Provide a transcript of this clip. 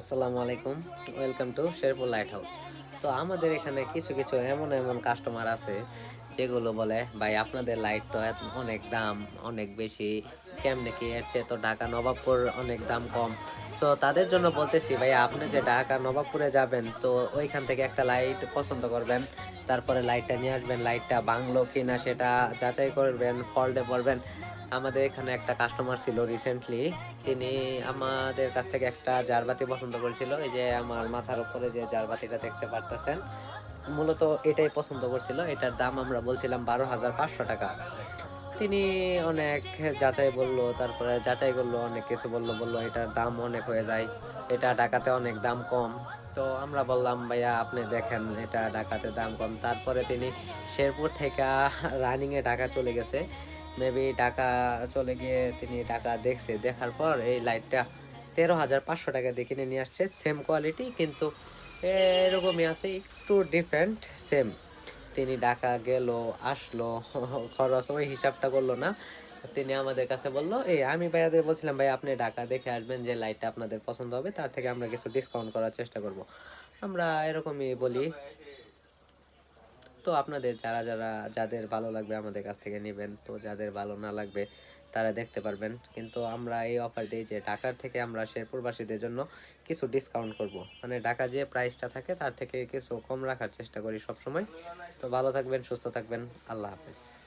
আসসালামু আলাইকুম। Welcome to Sherpur lighthouse তো আমাদের এখানে কিছু কিছু এমন এমন কাস্টমার আছে যেগুলো বলে, ভাই, আপনাদের লাইট তো অনেক দাম, অনেক বেশি। কেমনে কি? এর চেয়ে তো ঢাকা, নবাবপুর অনেক দাম কম। তো তাদের জন্য বলতেছি ভাই আপনি যে ঢাকা, নবাবপুরে যাবেন, তো ওইখান থেকে একটা লাইট পছন্দ করবেন। তারপরে লাইটটা নিয়ে আসবেন লাইটটা বাংলো কিনা সেটা যাচাই করবেন ফল্টে পড়বেন। আমাদের এখানে একটা কাস্টমার ছিল রিসেন্টলি তিনি আমাদের কাছ থেকে একটা জারবাতি পছন্দ করেছিল। এই যে আমার মাথার উপরে যে জারবাতিটা দেখতে পারতেছেন, মূলত এটাই পছন্দ করছিল। এটার দাম আমরা বলছিলাম বারো হাজার পাঁচশো টাকা। তিনি অনেক যাচাই বলল, তারপরে যাচাই করল, অনেক কিছু বলল বলল এটার দাম অনেক হয়ে যায়, এটা ঢাকাতে অনেক দাম কম। তো আমরা বললাম, ভাইয়া, আপনি দেখেন, এটা ঢাকাতে দাম কম। তারপরে তিনি শেরপুর থেকে রানিংয়ে ঢাকা চলে গেছে। মেবি টাকা চলে গিয়ে তিনি টাকা দেখছে। দেখার পর এই লাইটটা তেরো হাজার পাঁচশো টাকা দিয়ে কিনে নিয়ে আসছে। সেম কোয়ালিটি কিন্তু এরকমই আছে, একটু ডিফারেন্ট সেম তিনি ঢাকা গেল, আসলো, খরচ ওই হিসাবটা করল না। তিনি আমাদের কাছে বলল, এই, আমি ভাইয়াদের বলছিলাম, ভাই, আপনি ঢাকা দেখে আসবেন যে লাইটটা আপনাদের পছন্দ হবে, তার থেকে আমরা কিছু ডিসকাউন্ট করার চেষ্টা করব। আমরা এরকমই বলি। তো আপনাদের যারা যারা, যাদের ভালো লাগবে আমাদের কাছ থেকে নেবেন, তো যাদের ভালো না লাগবে তারা দেখতে পারবেন। কিন্তু আমরা এই অফার দিই যে ঢাকার থেকে আমরা শেরপুরবাসীদের জন্য কিছু ডিসকাউন্ট করব। মানে ঢাকা যে প্রাইসটা থাকে তার থেকে কিছু কম রাখার চেষ্টা করি সবসময়। তো ভালো থাকবেন, সুস্থ থাকবেন। আল্লাহ হাফেজ।